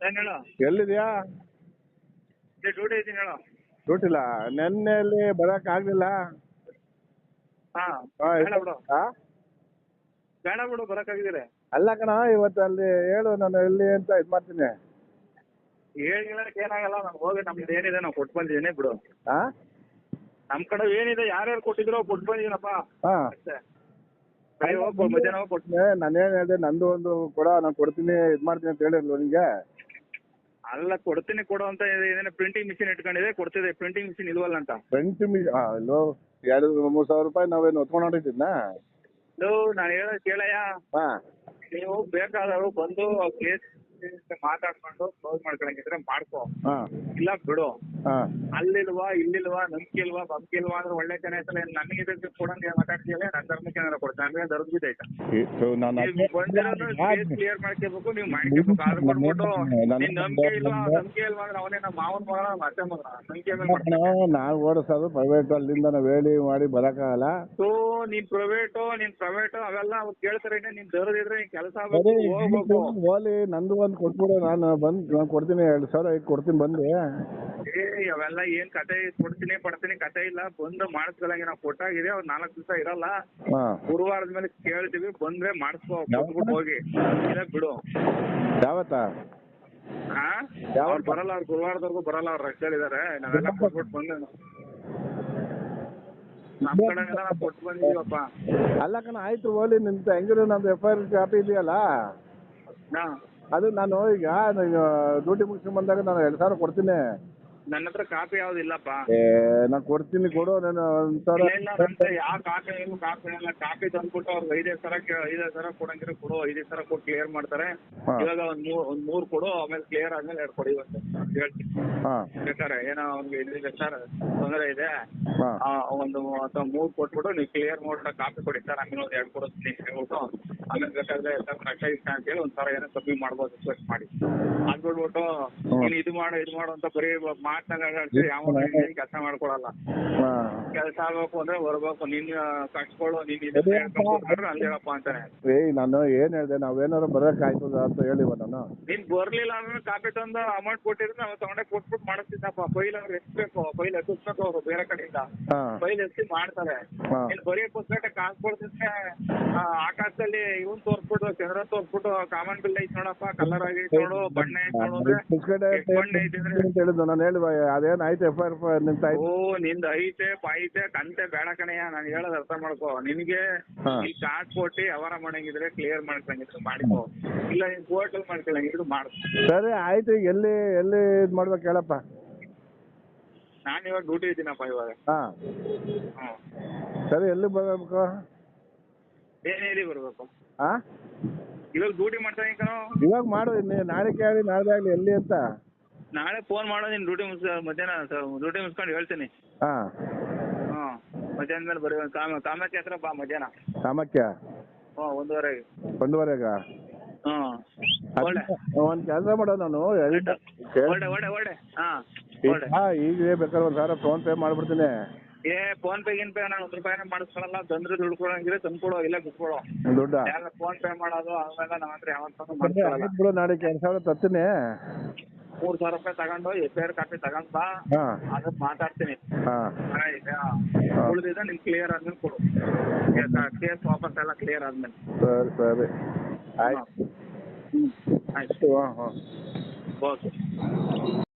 ಏನ್ ಹೇಳು? ಎಲ್ಲಿದ್ಯಾ? ಡ್ಯೂಟಿ ಇದ್ದೀನಿ ಹೇಳು. ಡ್ಯೂಟಿಲ್ಲ ನೆನ್ನೆಯಲ್ಲಿ ಬರಕ್ ಆಗ್ಲಿಲ್ಲ. ಹಾ ಹಾ, ಬೇಡ ಬಿಡು. ಹಾ? ಬೇಡ ಬಿಡು ಬರಕ್ಕಾಗಿದ್ದೀರಿ ಅಲ್ಲ ಕಣ ಇವತ್ತು ಅಲ್ಲಿ ಹೇಳು ನಾನು ಎಲ್ಲಿ ಅಂತ ಇದ್ ಮಾಡ್ತೀನಿ. ಹೇಳಿಕ್ಕೆ ಏನಾಗಲ್ಲ ನಾನು ಹೋಗಿ ನಮ್ದು ಏನಿದೆ ನಾವು ಕೊಟ್ಟು ಬಂದಿದ್ದೀನಿ ಬಿಡು. ಹಾ? ನಮ್ ಕಡೆ ಏನಿದೆ ಯಾರ್ಯಾರು ಕೊಟ್ಟಿದ್ರೋ ಕೊಟ್ಟು ಬಂದಿದ್ದೀನಪ್ಪ. ಹಾ. ಅಷ್ಟೇ. ಬೆಳಿಗ್ಗೆ ಹೋಗಿ ಮಧ್ಯಾಹ್ನ ಹೋಗಿ ಕೊಟ್ಟು ನಾನೇನ್ ಹೇಳಿದೆ ನಂದು ಒಂದು ಕೊಡ ನಾನು ಕೊಡ್ತೀನಿ ಇದ್ ಮಾಡ್ತೀನಿ ಅಂತ ಹೇಳಿರ್ಲು ನಿಂಗೆ? ಅಲ್ಲ ಕೊಡ್ತೀನಿ ಕೊಡುವಂತ ಏನೇನು ಪ್ರಿಂಟಿಂಗ್ ಮಿಷಿನ್ ಇಟ್ಕೊಂಡಿದೆ ಕೊಡ್ತಿದೆ. ಪ್ರಿಂಟಿಂಗ್ ಮಿಷಿನ್ ಇಲ್ವಲ್ಲ ಅಂತ. ಪ್ರಿಂಟ್ ಮಿಷಿನ್ ಎರಡು ಮೂರು ಸಾವಿರ ರೂಪಾಯಿ ನಾವೇನು ಹೊತ್ಕೊಂಡು ಇದು ನಾನು ಹೇಳೋದು ಕೇಳಯ್ಯ. ಹಾ. ನೀವು ಬೇಕಾದವರು ಬಂದು ಕೇಸ್ ಮಾತಾಡ್ಕೊಂಡು ಕ್ಲೋಸ್ ಮಾಡ್ಕೊಳಂಗಿದ್ರೆ ಮಾಡ್ಕೋ. ಹಾ. ಇಲ್ಲ ಬಿಡು. ಅಲ್ಲಿಲ್ವಾ ಇಲ್ಲಿಲ್ವಾ ನಂಬಿಕೆ ಇಲ್ವಾ ನಂಬಿಕೆ ಇಲ್ವಾ ಅಂದ್ರೆ ಒಳ್ಳೆ ಜನ ಐತಲ್ಲ ನನಗೆ ಇದಕ್ಕೆ ಕೊಡಂಗೆ ಮಾತಾಡ್ತೀಯಲ್ಲ ನನ್ನ ಧರ್ಮಕ್ಕೆ ಏನಾರ ಕೊಡ್ತೀನಿ ಅಂದ್ರೆ ಧರ್ಮ ಬಂದಿರೋದು ಕೇಸ್ ಕ್ಲಿಯರ್ ಮಾಡ್ಕೋಬೇಕು ನೀವು ಮಾಡ್ಕೋಬೇಕು. ಅದು ಕೊಟ್ಬಿಟ್ಟು ನಿನ್ ನಂಬಿಕೆ ಇಲ್ವಾ ನಂಬಿಕೆ ಇಲ್ವಾ ಅಂದ್ರೆ ಅವನೇ ನಮ್ಮ ಮಾವನ ಮಗಳ ಅತ್ತೆ ಮಗ. ನಂಬಿಕೆ ನಾವು ಓಡಿಸೋದು ಪ್ರೈವೇಟ್ ಅಲ್ಲಿಂದ ನಾವು ಹೇಳಿ ಮಾಡಿ ಬರಕಾಗಲ್ಲ ಸೊ ನೀನ್ ಪ್ರೈವೇಟ್ ನೀನ್ ಪ್ರೈವೇಟ್ ಅವೆಲ್ಲ ಅವ್ರು ಕೇಳ್ತಾರೆ ನೀನ್ ದರದಿದ್ರೆ ನೀನ್ ಕೆಲಸ ಹೋಗ್ಬೇಕು. ಓಲಿ ನಂದು ಒಂದ್ ಕೊಟ್ಬಿಡು ನಾನು ಬಂದ್ ನಾನು ಕೊಡ್ತೀನಿ ಎರಡು ಸಾವಿರ ಕೊಡ್ತೀನಿ ಬಂದು. ಅವೆಲ್ಲ ಏನ್ ಕತೆ ಕೊಡ್ತೀನಿ ಪಡ್ತೀನಿ ಕತೆ ಇಲ್ಲ. ಬಂದು ಮಾಡಿಸ್ಕೊಳಂಗೆ ನಾವು ಕೊಟ್ಟಾಗಿದೆ ಅವ್ರು ನಾಲ್ಕು ದಿವಸ ಇರಲ್ಲ. ಹಾ. ಗುರುವಾರದ ಮೇಲೆ ಕೇಳ್ತೀವಿ ಬಂದ್ರೆ ಮಾಡಿಸ್ಕೋ ಕೊಟ್ಬಿಟ್ಟು ಹೋಗಿ. ಇಲ್ಲ ಬಿಡು. ಯಾವತ್ತಾ? ಹಾ ಅವ್ರು ಬರಲ್ಲ ಅವ್ರು ಗುರುವಾರದವರೆಗೂ ಬರಲ್ಲ ಅವ್ರು ರಸ್ತೆಲಿದ್ದಾರೆ ನಾವೆಲ್ಲ ಕೊಟ್ಬಿಟ್ಟು ಬಂದೆ ನಮ್ ಕಡೆ ನಾವು ಕೊಟ್ಟು ಬಂದಿದೀವಪ್ಪ ಅಲ್ಲ ಕಣ ಆಯ್ತು ಓಲಿ ನಿಂತ ಹೆಂಗಿರು ನಮ್ದು ಎಫ್ ಐ ಆರ್ ಕಾಪಿ ಇದೆಯಲ್ಲ? ಹಾ. ಅದು ನಾನು ಈಗ ಡ್ಯೂಟಿ ಮುಗಿಸ್ಕೊಂಡ್ ಬಂದಾಗ ನಾನು ಎರಡ್ ಸಾವಿರ ಕೊಡ್ತೀನಿ. ನನ್ನ ಹತ್ರ ಕಾಪಿ ಯಾವ್ದು ಇಲ್ಲಪ್ಪ. ಏ ನಾನು ಕೊಡ್ತೀನಿ ಕೊಡು ನಾನು ಒಂಥರ ಇಲ್ಲ ಯಾವ ಕಾಪಿ ಏನು ಕಾಪಿ ಇಲ್ಲ. ಕಾಪಿ ತಂದ್ಬಿಟ್ಟು ಅವ್ರಿಗೆ ಐದೈದು ಸರ ಐದೇ ಐದೈದು ಕೊಡಂಗಿರ ಕೊಡು ಐದೈದು ಸರ ಕೊಟ್ಟು ಕ್ಲಿಯರ್ ಮಾಡ್ತಾರೆ. ಹಾ. ಇವಾಗ ಒಂದ್ ಮೂರ್ ಒಂದ್ ಮೂರ್ ಕೊಡು ಆಮೇಲೆ ಕ್ಲಿಯರ್ ಆದ್ಮೇಲೆ ಎರಡು ಕೊಡಿ ಇವತ್ತು. ಅಂತ ಹೇಳ್ತೀನಿ. ಹಾಂ. ಬೇಕಾರೆ ಏನೋ ಅವ್ನಿಗೆ ಇದಿದೆ ಸರ್ ತೊಂದರೆ ಇದೆ. ಹಾಂ. ಆ, ಒಂದು ಅಥವಾ ಮೂರ್ ಕೊಟ್ಬಿಟ್ಟು ನೀವು ಕ್ಲಿಯರ್ ಮಾಡ್ಬಿಟ್ಟು ಕಾಪಿ ಕೊಡಿ ಸರ್ ಆಮೇಲೆ ಒಂದ್ ಎರಡು ಕೊಡಿಸ್ತೀನಿ ಹೇಳ್ಬಿಟ್ಟು ಆಮೇಲೆ ಬೇಕಾದ್ರೆ ಎಲ್ಲ ಕಷ್ಟ ಇಷ್ಟ ಅಂತ ಹೇಳಿ ಒಂದ್ ಏನೋ ಕಮ್ಮಿ ಮಾಡ್ಬೋದು ರಿಕ್ವೆಸ್ಟ್ ಮಾಡಿ. ಅದ್ ಬಿಟ್ಬಿಟ್ಟು ನೀನು ಇದು ಮಾಡು ಇದು ಮಾಡು ಅಂತ ಬರೀ ಮಾತನಾಗ ಯಾವ ಕೆಲಸ ಮಾಡ್ಕೊಳಲ್ಲ. ಹಾಂ. ಕೆಲಸ ಆಗ್ಬೇಕು ಅಂದ್ರೆ ಬರ್ಬೇಕು. ನಿನ್ ಕಟ್ಕೊಳ್ಳು ನಿನ್ ಅಲ್ಲಿ ಹೇಳಪ್ಪ ಅಂತಾನೆ. ಏಯ್ ನಾನು ಏನ್ ಹೇಳ್ದೆ? ನಾವೇನಾರು ಬರಕ್ ಆಯ್ತದ ಅಂತ ಹೇಳಿವ ನಾನು? ನೀನ್ ಬರ್ಲಿಲ್ಲ ಅಂದ್ರೆ ಕಾಪಿ ತಂದು ಅಮೌಂಟ್ ಕೊಟ್ಟಿದ್ರೆ ನಾವು ತಗೊಂಡೆ ಕೊಟ್ಬಿಟ್ಟು ಮಾಡಿಸ್ತಿದ್ದಪ್ಪ. ಫೈಲ್ ಅವ್ರು ಎಸ್ಬೇಕು ಫೈಲ್ ಎತ್ತಿಸ್ಬೇಕು ಅವ್ರು ಬೇರೆ ಕಡೆಯಿಂದ. ಫೈಲ್ ಎತ್ತಿ ಮಾಡ್ತಾರೆ. ನೀನ್ ಬರೀ ಪುಸ್ತಕ ಕಾಸು ಕೊಡ್ತಿದ್ರೆ ಆಕಾಶದಲ್ಲಿ ಇವನ್ ತೋರ್ಸ್ಬಿಟ್ಟು ಚಂದ್ರ ತೋರ್ಸ್ಬಿಟ್ಟು ಕಾಮನ್ ಬಿಲ್ ಐತ್ ನೋಡಪ್ಪ. ಕಲರ್ ಆಗಿ ನೋಡು ಬಣ್ಣ ಐತ್ ನೋಡು ಬಣ್ಣ ಐತಿ ಹೇಳಿದ್ದು ನಾನು ಹೇಳುವ ಅದೇನು ಐತೆ ಎಫ್ ಐ ಆರ್ ನಿಂತ ಓ ನಿಂದ ಐತೆ ಪಾಯ್ತೆ ಕಂತೆ ಬೇಡ ಕಣಯ್ಯ ನಾನು ಹೇಳೋದ್ ಅರ್ಥ ಮಾಡ್ಕೋ. ನಿನ್ಗೆ ಹಾ. ಈ ಕಾರ್ಡ್ ಕೊಟ್ಟು ಅವರ ಮಾಡಂಗಿದ್ರೆ ಕ್ಲಿಯರ್ ಮಾಡ್ಕೊಂಗಿದ್ರೆ ಮಾಡ್ಕೋ. ಇಲ್ಲ ನೀನ್ ಕೋರ್ಟಲ್ ಮಾಡ್ಕೊಳಂಗಿದ್ರು ಮಾಡ್ಕೊ ಸರಿ ಆಯ್ತು ಈಗ ಎಲ್ಲಿ ಎಲ್ಲಿ ಇದ್ ಮಾಡ್ಬೇಕು ಹೇಳಪ್ಪ. ನಾನು ಇವಾಗ ಡ್ಯೂಟಿ ಇದ್ದೀನಪ್ಪ ಇವಾಗ. ಹಾ. ಹ್ಮ್ ಸರಿ ಎಲ್ಲಿ ಬರಬೇಕು? ಎಲ್ಲಿ ಬರ್ಬೇಕು. ಹಾಂ ಇವಾಗ ಡ್ಯೂಟಿ ಮಾಡ್ತಾ ಕಣೋ. ಇವಾಗ ಮಾಡು ನಾಳೆ ಕೇಳಿ ನಾಳೆ ಆಗ್ಲಿ ಎಲ್ಲಿ ಅಂತ. ನಾಳೆ ಫೋನ್ ಮಾಡೋ ನೀನು ಡ್ಯೂಟಿ ಮುಗಿಸ್ ಮಧ್ಯಾಹ್ನ ಡ್ಯೂಟಿ ಮುಗಿಸ್ಕೊಂಡು ಹೇಳ್ತೀನಿ. ಹಾ. ಹಾ ಮಧ್ಯಾಹ್ನ ಮೇಲೆ ಬರೀ ಕಾಮ ಕಾಮಾಕ್ಷಿ ಹತ್ರ ಬಾ ಮಧ್ಯಾಹ್ನ. ಕಾಮಾಕ್ಯ ಹ್ಞೂ ಒಂದೂವರೆಗೆ. ಒಂದುವರೆಗ? ಹ್ಞೂ ಒಳ್ಳೆ. ಒಂದ್ ಕೆಲಸ ಮಾಡೋ ನಾನು ಎರಡು ಒಳ್ಳೆ ಒಳ್ಳೆ ಒಳ್ಳೆ ಹಾಂ ಒಳ್ಳೆ. ಹಾ ಈಗ ಬೇಕಾದ್ರೆ ಒಂದ್ ಸಾವಿರ ಫೋನ್ ಪೇ ಮಾಡ್ಬಿಡ್ತೀನಿ. ಏ ಫೋನ್ ಪೇ ಗಿನ್ ಪೇ ನಾನು ಒಂದು ರೂಪಾಯಿನ ಮಾಡಿಸ್ಕೊಳಲ್ಲ. ತಂದ್ರೆ ದುಡ್ಡು ಕೊಡಂಗಿದ್ರೆ ತಂದ್ಕೊಡೋ ಇಲ್ಲ ಬಿಟ್ಕೊಡೋ. ದುಡ್ಡ? ಯಾರ ಫೋನ್ ಪೇ ಮಾಡೋದು ಅವೆಲ್ಲ ನಮ್ಮ ಹತ್ರ ಯಾವತ್ತೂ ಮಾಡಿಸ್ಕೊಳಲ್ಲ. ಬಿಡು ನಾಳೆ ಸಾವಿರ ತರ್ತೀನಿ. ಮೂರ್ ಸಾವಿರ ರೂಪಾಯಿ ತಗೊಂಡು ಎಫ್ ಐ ಆರ್ ಕಾಪಿ ತಗೊಂಡ್ ಬಾ. ಹಾಂ. ಅದನ್ನ ಮಾತಾಡ್ತೀನಿ. ಹಾಂ. ಆಯ್ತಾ ಉಳಿದಿದ್ದ ನಿನ್ ಕ್ಲಿಯರ್ ಆದ್ಮೇಲೆ ಕೊಡು. ಕೇಸ್ ವಾಪಸ್ ಎಲ್ಲ ಕ್ಲಿಯರ್ ಆದ್ಮೇಲೆ. ಸರಿ ಸರಿ. ಆಯ್ತು. ಹ್ಮ್. ಆಯ್ತು. ಹಾಂ ಹಾಂ. ಓಕೆ.